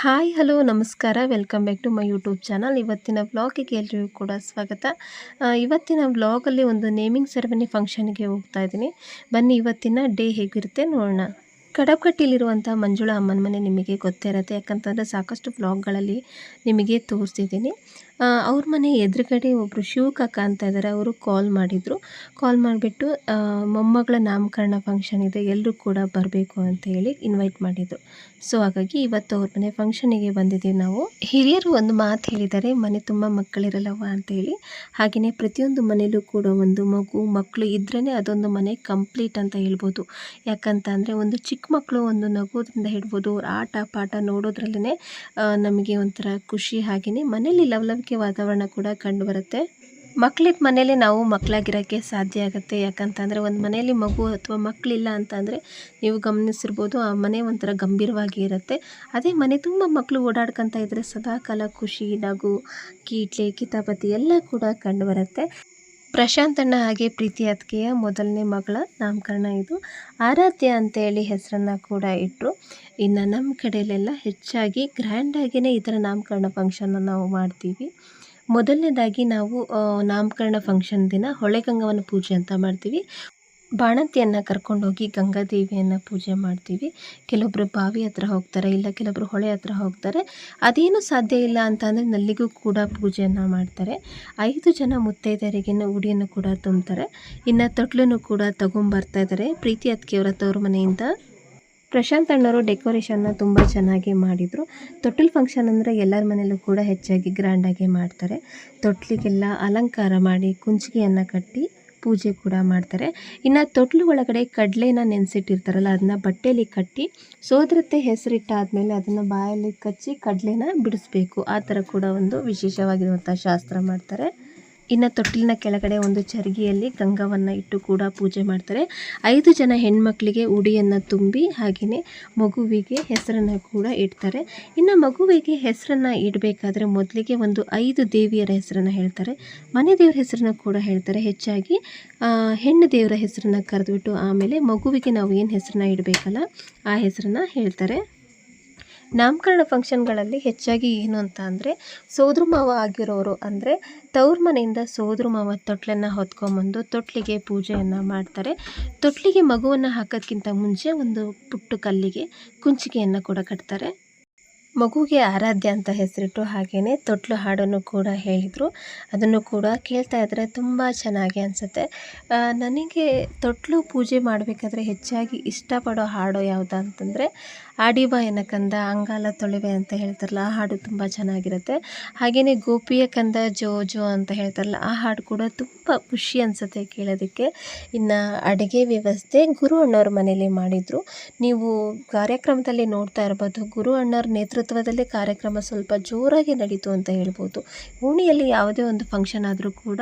Hi, hello, ನಮಸ್ಕಾರ. Welcome back to my YouTube channel. ಇವತ್ತಿನ ವ್ಲಾಗಿಗೆ ಎಲ್ರಿಗೂ ಕೂಡ ಸ್ವಾಗತ. ಇವತ್ತಿನ ವ್ಲಾಗಲ್ಲಿ ಒಂದು ನೇಮಿಂಗ್ ಸೆರೆಮನಿ ಫಂಕ್ಷನ್ಗೆ ಹೋಗ್ತಾ ಇದ್ದೀನಿ. ಬನ್ನಿ, ಇವತ್ತಿನ ಡೇ ಹೇಗಿರುತ್ತೆ ನೋಡೋಣ. ಕಡಪಕಟ್ಟಿಲಿರುವಂಥ ಮಂಜುಳಾ ಅಮ್ಮನ ಮನೆ ನಿಮಗೆ ಗೊತ್ತಿರುತ್ತೆ. ಯಾಕಂತಂದರೆ ಸಾಕಷ್ಟು ವ್ಲಾಗ್ಗಳಲ್ಲಿ ನಿಮಗೆ ತೋರಿಸಿದ್ದೀನಿ. ಅವ್ರ ಮನೆ ಎದುರುಗಡೆ ಒಬ್ಬರು ಶಿವಕಾಕ ಅಂತ ಇದ್ದಾರೆ ಅವರು ಕಾಲ್ ಮಾಡಿದರು. ಕಾಲ್ ಮಾಡಿಬಿಟ್ಟು ಮೊಮ್ಮಗಳ ನಾಮಕರಣ ಫಂಕ್ಷನ್ ಇದೆ ಎಲ್ಲರೂ ಕೂಡ ಬರಬೇಕು ಅಂತ ಹೇಳಿ ಇನ್ವೈಟ್ ಮಾಡಿದರು. ಸೊ ಹಾಗಾಗಿ ಇವತ್ತು ಅವ್ರ ಮನೆ ಫಂಕ್ಷನಿಗೆ ಬಂದಿದ್ದೀವಿ ನಾವು. ಹಿರಿಯರು ಒಂದು ಮಾತು ಹೇಳಿದ್ದಾರೆ, ಮನೆ ತುಂಬ ಮಕ್ಕಳಿರಲ್ಲವ ಅಂತ ಹೇಳಿ. ಹಾಗೆಯೇ ಪ್ರತಿಯೊಂದು ಮನೆಯಲ್ಲೂ ಕೂಡ ಒಂದು ಮಗು ಮಕ್ಕಳು ಇದ್ರೇ ಅದೊಂದು ಮನೆ ಕಂಪ್ಲೀಟ್ ಅಂತ ಹೇಳ್ಬೋದು. ಯಾಕಂತ ಅಂದರೆ ಒಂದು ಚಿಕ್ಕ ಮಕ್ಕಳು ಒಂದು ನಗೋದ್ರಿಂದ ಹಿಡ್ಬೋದು ಆಟ, ಪಾಠ ನೋಡೋದ್ರಲ್ಲೇ ನಮಗೆ ಒಂಥರ ಖುಷಿ. ಹಾಗೆಯೇ ಮನೇಲಿ ಲವಲವಿಕೆ ವಾತಾವರಣ ಕೂಡ ಕಂಡುಬರುತ್ತೆ. ಮಕ್ಳಿದ್ದ ಮನೇಲಿ ನಾವು ಮಕ್ಕಳಾಗಿರೋಕ್ಕೆ ಸಾಧ್ಯ ಆಗುತ್ತೆ. ಯಾಕಂತಂದರೆ ಒಂದು ಮನೆಯಲ್ಲಿ ಮಗು ಅಥವಾ ಮಕ್ಕಳಿಲ್ಲ ಅಂತಂದರೆ ನೀವು ಗಮನಿಸಿರ್ಬೋದು ಆ ಮನೆ ಒಂಥರ ಗಂಭೀರವಾಗಿ ಇರುತ್ತೆ. ಅದೇ ಮನೆ ತುಂಬ ಮಕ್ಕಳು ಓಡಾಡ್ಕೊತ ಇದ್ದರೆ ಸದಾಕಾಲ ಖುಷಿ, ನಗು, ಕೀಟ್ಲೆ, ಕಿತಾಪತಿ ಎಲ್ಲ ಕೂಡ ಕಂಡುಬರುತ್ತೆ. ಪ್ರಶಾಂತ್ ಅಣ್ಣ ಹಾಗೆ ಪ್ರೀತಿ ಅತ್ತಿಗೆಯ ಮೊದಲನೇ ಮಗಳ ನಾಮಕರಣ ಇದು. ಆರಾಧ್ಯ ಅಂತೇಳಿ ಹೆಸರನ್ನು ಕೂಡ ಇಟ್ಟರು ಇನ್ನು ನಮ್ಮ ಕಡೆಯಲ್ಲೆಲ್ಲ ಹೆಚ್ಚಾಗಿ ಗ್ರ್ಯಾಂಡಾಗಿಯೇ ಈ ಥರ ನಾಮಕರಣ ಫಂಕ್ಷನ್ನ ನಾವು ಮಾಡ್ತೀವಿ. ಮೊದಲನೇದಾಗಿ ನಾವು ನಾಮಕರಣ ಫಂಕ್ಷನ್ ದಿನ ಹೊಳೆಗಂಗವನ ಪೂಜೆ ಅಂತ ಮಾಡ್ತೀವಿ. ಬಾಣಂತಿಯನ್ನು ಕರ್ಕೊಂಡೋಗಿ ಗಂಗಾದೇವಿಯನ್ನು ಪೂಜೆ ಮಾಡ್ತೀವಿ. ಕೆಲವೊಬ್ಬರು ಬಾವಿ ಹತ್ರ ಹೋಗ್ತಾರೆ, ಇಲ್ಲ ಕೆಲವೊಬ್ಬರು ಹೊಳೆ ಹತ್ರ ಹೋಗ್ತಾರೆ. ಅದೇನು ಸಾಧ್ಯ ಇಲ್ಲ ಅಂತ ಅಂದರೆ ನಲ್ಲಿಗೂ ಕೂಡ ಪೂಜೆಯನ್ನು ಮಾಡ್ತಾರೆ. ಐದು ಜನ ಮುತ್ತೈದೆಯರಿಗೆ ಉಡಿಯನ್ನು ಕೂಡ ತುಂಬ್ತಾರೆ. ಇನ್ನು ತೊಟ್ಲನ್ನು ಕೂಡ ತಗೊಂಬರ್ತಾ ಇದ್ದಾರೆ ಪ್ರೀತಿ ಅತ್ತಿಗೆಯವರ ತವ್ರ ಮನೆಯಿಂದ. ಪ್ರಶಾಂತ್ ಅಣ್ಣವರು ಡೆಕೋರೇಷನ್ನ ತುಂಬ ಚೆನ್ನಾಗಿ ಮಾಡಿದರು. ತೊಟ್ಟಿಲು ಫಂಕ್ಷನ್ ಅಂದರೆ ಎಲ್ಲರ ಮನೆಯಲ್ಲೂ ಕೂಡ ಹೆಚ್ಚಾಗಿ ಗ್ರ್ಯಾಂಡಾಗಿ ಮಾಡ್ತಾರೆ. ತೊಟ್ಲಿಗೆಲ್ಲ ಅಲಂಕಾರ ಮಾಡಿ ಕುಂಚಿಗೆಯನ್ನು ಕಟ್ಟಿ ಪೂಜೆ ಕೂಡ ಮಾಡ್ತಾರೆ. ಇನ್ನು ತೊಟ್ಲು ಒಳಗಡೆ ಕಡಲೆನ ನೆನೆಸಿಟ್ಟಿರ್ತಾರಲ್ಲ ಅದನ್ನ ಬಟ್ಟೆಯಲ್ಲಿ ಕಟ್ಟಿ ಸೋದರತ್ತೆ ಹೆಸರಿಟ್ಟಾದಮೇಲೆ ಅದನ್ನು ಬಾಯಲ್ಲಿ ಕಚ್ಚಿ ಕಡಲೆನ ಬಿಡಿಸ್ಬೇಕು. ಆ ಥರ ಕೂಡ ಒಂದು ವಿಶೇಷವಾಗಿರುವಂಥ ಶಾಸ್ತ್ರ ಮಾಡ್ತಾರೆ. ಇನ್ನು ತೊಟ್ಟಿಲಿನ ಕೆಳಗಡೆ ಒಂದು ಜರ್ಗಿಯಲ್ಲಿ ಗಂಗವನ್ನು ಇಟ್ಟು ಕೂಡ ಪೂಜೆ ಮಾಡ್ತಾರೆ. ಐದು ಜನ ಹೆಣ್ಮಕ್ಳಿಗೆ ಉಡಿಯನ್ನು ತುಂಬಿ ಹಾಗೆಯೇ ಮಗುವಿಗೆ ಹೆಸರನ್ನು ಕೂಡ ಇಡ್ತಾರೆ. ಇನ್ನು ಮಗುವಿಗೆ ಹೆಸರನ್ನು ಇಡಬೇಕಾದ್ರೆ ಮೊದಲಿಗೆ ಒಂದು ಐದು ದೇವಿಯರ ಹೆಸರನ್ನು ಹೇಳ್ತಾರೆ. ಮನೆ ದೇವರ ಹೆಸರನ್ನು ಕೂಡ ಹೇಳ್ತಾರೆ. ಹೆಚ್ಚಾಗಿ ಹೆಣ್ಣು ದೇವರ ಹೆಸರನ್ನು ಕರೆದುಬಿಟ್ಟು ಆಮೇಲೆ ಮಗುವಿಗೆ ನಾವು ಏನು ಹೆಸರನ್ನ ಇಡಬೇಕಲ್ಲ, ಆ ಹೆಸರನ್ನು ಹೇಳ್ತಾರೆ. ನಾಮಕರಣ ಫಂಕ್ಷನ್ಗಳಲ್ಲಿ ಹೆಚ್ಚಾಗಿ ಏನು ಅಂತ ಅಂದರೆ ಸೋದ್ರ ಮಾವ ಆಗಿರೋರು ಅಂದರೆ ತವ್ರ ಮನೆಯಿಂದ ಸೋದ್ರ ಮಾವ ತೊಟ್ಲನ್ನು ಹೊತ್ಕೊಂಬಂದು ತೊಟ್ಲಿಗೆ ಪೂಜೆಯನ್ನು ಮಾಡ್ತಾರೆ. ತೊಟ್ಲಿಗೆ ಮಗುವನ್ನು ಹಾಕೋದ್ಕಿಂತ ಮುಂಚೆ ಒಂದು ಪುಟ್ಟು ಕಲ್ಲಿಗೆ ಕುಂಚಿಗೆಯನ್ನು ಕೂಡ ಕಟ್ತಾರೆ. ಮಗುಗೆ ಆರಾಧ್ಯ ಅಂತ ಹೆಸರಿಟ್ಟು ಹಾಗೆಯೇ ತೊಟ್ಲು ಹಾಡನ್ನು ಕೂಡ ಹೇಳಿದರು. ಅದನ್ನು ಕೂಡ ಕೇಳ್ತಾ ಇದ್ದರೆ ತುಂಬ ಚೆನ್ನಾಗಿ ಅನಿಸುತ್ತೆ. ನನಗೆ ತೊಟ್ಲು ಪೂಜೆ ಮಾಡಬೇಕಾದ್ರೆ ಹೆಚ್ಚಾಗಿ ಇಷ್ಟಪಡೋ ಹಾಡು ಯಾವುದು ಅಂತಂದರೆ ಆಡಿಬ ಕಂದ, ಅಂಗಾಲ ತೊಳಿವೆ ಅಂತ ಹೇಳ್ತಾರಲ್ಲ, ಆ ಹಾಡು ತುಂಬ ಚೆನ್ನಾಗಿರುತ್ತೆ. ಹಾಗೆಯೇ ಗೋಪಿಯ ಕಂದ, ಜೋ ಜೋ ಅಂತ ಹೇಳ್ತಾರಲ್ಲ, ಆ ಹಾಡು ಕೂಡ ತುಂಬ ಖುಷಿ ಅನಿಸುತ್ತೆ ಕೇಳೋದಕ್ಕೆ. ಇನ್ನು ಅಡುಗೆ ವ್ಯವಸ್ಥೆ ಗುರು ಅಣ್ಣವ್ರ ಮನೇಲಿ ಮಾಡಿದರು. ನೀವು ಕಾರ್ಯಕ್ರಮದಲ್ಲಿ ನೋಡ್ತಾ ಇರ್ಬೋದು, ಗುರು ಅಣ್ಣವ್ರ ನೇತೃತ್ವದಲ್ಲಿ ಕಾರ್ಯಕ್ರಮ ಸ್ವಲ್ಪ ಜೋರಾಗಿ ನಡೀತು ಅಂತ ಹೇಳ್ಬೋದು. ಓಣಿಯಲ್ಲಿ ಯಾವುದೇ ಒಂದು ಫಂಕ್ಷನ್ ಆದರೂ ಕೂಡ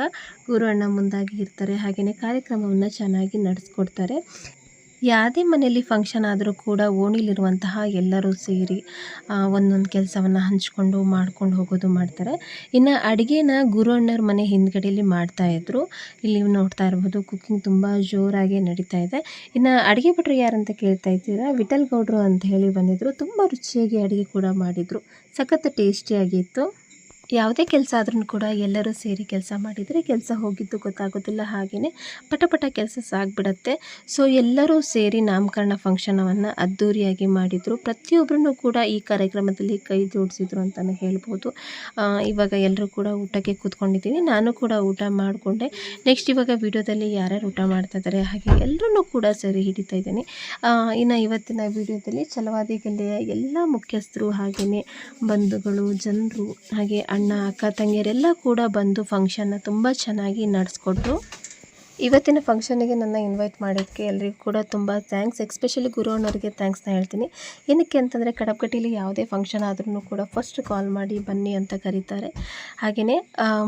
ಗುರು ಅಣ್ಣ ಮುಂದಾಗಿ ಇರ್ತಾರೆ ಹಾಗೆಯೇ ಕಾರ್ಯಕ್ರಮವನ್ನು ಚೆನ್ನಾಗಿ ನಡೆಸ್ಕೊಡ್ತಾರೆ. ಯಾವುದೇ ಮನೆಯಲ್ಲಿ ಫಂಕ್ಷನ್ ಆದರೂ ಕೂಡ ಓಣಿಲಿರುವಂತಹ ಎಲ್ಲರೂ ಸೇರಿ ಒಂದೊಂದು ಕೆಲಸವನ್ನು ಹಂಚಿಕೊಂಡು ಮಾಡ್ಕೊಂಡು ಹೋಗೋದು ಮಾಡ್ತಾರೆ. ಇನ್ನು ಅಡುಗೆನ ಗುರು ಅಣ್ಣರ ಮನೆ ಹಿಂದ್ಗಡೆಯಲ್ಲಿ ಮಾಡ್ತಾಯಿದ್ರು ಇಲ್ಲಿ ನೋಡ್ತಾ ಇರ್ಬೋದು ಕುಕ್ಕಿಂಗ್ ತುಂಬ ಜೋರಾಗಿ ನಡೀತಾ ಇದೆ. ಇನ್ನು ಅಡುಗೆ ಭಟ್ರು ಯಾರಂತ ಕೇಳ್ತಾ ಇದ್ದೀರಾ? ವಿಠಲ್ ಗೌಡ್ರು ಅಂತ ಹೇಳಿ ಬಂದಿದ್ದರು ತುಂಬ ರುಚಿಯಾಗಿ ಅಡುಗೆ ಕೂಡ ಮಾಡಿದರು. ಸಖತ್ತು ಟೇಸ್ಟಿಯಾಗಿತ್ತು. ಯಾವುದೇ ಕೆಲಸ ಆದ್ರೂ ಕೂಡ ಎಲ್ಲರೂ ಸೇರಿ ಕೆಲಸ ಮಾಡಿದರೆ ಕೆಲಸ ಹೋಗಿದ್ದು ಗೊತ್ತಾಗೋದಿಲ್ಲ ಹಾಗೆಯೇ ಪಟಪಟ ಪಟ ಕೆಲಸ ಸಾಗ್ಬಿಡತ್ತೆ. ಸೊ ಎಲ್ಲರೂ ಸೇರಿ ನಾಮಕರಣ ಫಂಕ್ಷನವನ್ನು ಅದ್ಧೂರಿಯಾಗಿ ಮಾಡಿದರು. ಪ್ರತಿಯೊಬ್ಬರೂ ಕೂಡ ಈ ಕಾರ್ಯಕ್ರಮದಲ್ಲಿ ಕೈ ಜೋಡಿಸಿದ್ರು ಅಂತಲೇ ಹೇಳ್ಬೋದು. ಇವಾಗ ಎಲ್ಲರೂ ಕೂಡ ಊಟಕ್ಕೆ ಕೂತ್ಕೊಂಡಿದ್ದೀನಿ ನಾನು ಕೂಡ ಊಟ ಮಾಡಿಕೊಂಡೆ. ನೆಕ್ಸ್ಟ್ ಇವಾಗ ವಿಡಿಯೋದಲ್ಲಿ ಯಾರ್ಯಾರು ಊಟ ಮಾಡ್ತಾ ಇದ್ದಾರೆ ಹಾಗೆ ಎಲ್ಲರೂ ಕೂಡ ಸರಿ ಹಿಡಿತಾ ಇದ್ದೀನಿ. ಇನ್ನು ಇವತ್ತಿನ ವಿಡಿಯೋದಲ್ಲಿ ಛಲವಾದಿ ಗಲ್ಲೆಯ ಎಲ್ಲ ಮುಖ್ಯಸ್ಥರು ಹಾಗೆಯೇ ಬಂಧುಗಳು, ಜನರು ಹಾಗೆ ಅಣ್ಣ, ಅಕ್ಕ, ತಂಗಿಯರೆಲ್ಲ ಕೂಡ ಬಂದು ಫಂಕ್ಷನ್ನ ತುಂಬ ಚೆನ್ನಾಗಿ ನಡೆಸ್ಕೊಟ್ರು. ಇವತ್ತಿನ ಫಂಕ್ಷನಿಗೆ ನನ್ನ ಇನ್ವೈಟ್ ಮಾಡೋಕ್ಕೆ ಎಲ್ರಿಗೂ ಕೂಡ ತುಂಬ ಥ್ಯಾಂಕ್ಸ್ ಎಕ್ಸ್ಪೆಷಲಿ ಗುರು ಅಣ್ಣವ್ರಿಗೆ ಥ್ಯಾಂಕ್ಸ್ನ ಹೇಳ್ತೀನಿ. ಏನಕ್ಕೆ ಅಂತಂದರೆ ಕಡಪಗಟ್ಟಿಲಿ ಯಾವುದೇ ಫಂಕ್ಷನ್ ಆದ್ರೂ ಕೂಡ ಫಸ್ಟ್ ಕಾಲ್ ಮಾಡಿ ಬನ್ನಿ ಅಂತ ಕರೀತಾರೆ. ಹಾಗೆಯೇ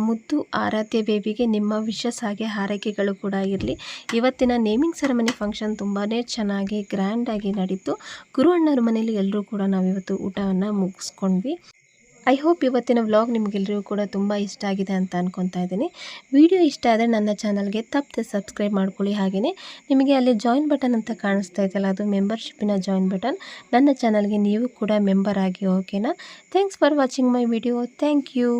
ಮುದ್ದು ಆರಾಧ್ಯ ಬೇಬಿಗೆ ನಿಮ್ಮ ವಿಶಸ್ ಹಾಗೆ ಹಾರೈಕೆಗಳು ಕೂಡ ಇರಲಿ. ಇವತ್ತಿನ ನೇಮಿಂಗ್ ಸೆರೆಮನಿ ಫಂಕ್ಷನ್ ತುಂಬಾ ಚೆನ್ನಾಗಿ ಗ್ರ್ಯಾಂಡಾಗಿ ನಡೀತು. ಗುರು ಅಣ್ಣವ್ರ ಮನೇಲಿ ಎಲ್ಲರೂ ಕೂಡ ನಾವಿವತ್ತು ಊಟವನ್ನು ಮುಗಿಸ್ಕೊಂಡ್ವಿ. ಐ ಹೋಪ್ ಇವತ್ತಿನ ವ್ಲಾಗ್ ನಿಮಗೆಲ್ಲರಿಗೂ ಕೂಡ ತುಂಬ ಇಷ್ಟ ಆಗಿದೆ ಅಂತ ಅನ್ಕೊತಾ ಇದ್ದೀನಿ. ವಿಡಿಯೋ ಇಷ್ಟ ಆದರೆ ನನ್ನ ಚಾನಲ್ಗೆ ತಪ್ಪದೆ ಸಬ್ಸ್ಕ್ರೈಬ್ ಮಾಡ್ಕೊಳ್ಳಿ. ಹಾಗೆಯೇ ನಿಮಗೆ ಅಲ್ಲಿ ಜಾಯಿನ್ ಬಟನ್ ಅಂತ ಕಾಣಿಸ್ತಾ ಇದೆಯಲ್ಲ, ಅದು ಮೆಂಬರ್ಶಿಪ್ಪಿನ ಜಾಯಿನ್ ಬಟನ್ ನನ್ನ ಚಾನಲ್ಗೆ ನೀವು ಕೂಡ ಮೆಂಬರ್ ಆಗಿ ಓಕೆನಾ thanks for watching my video thank you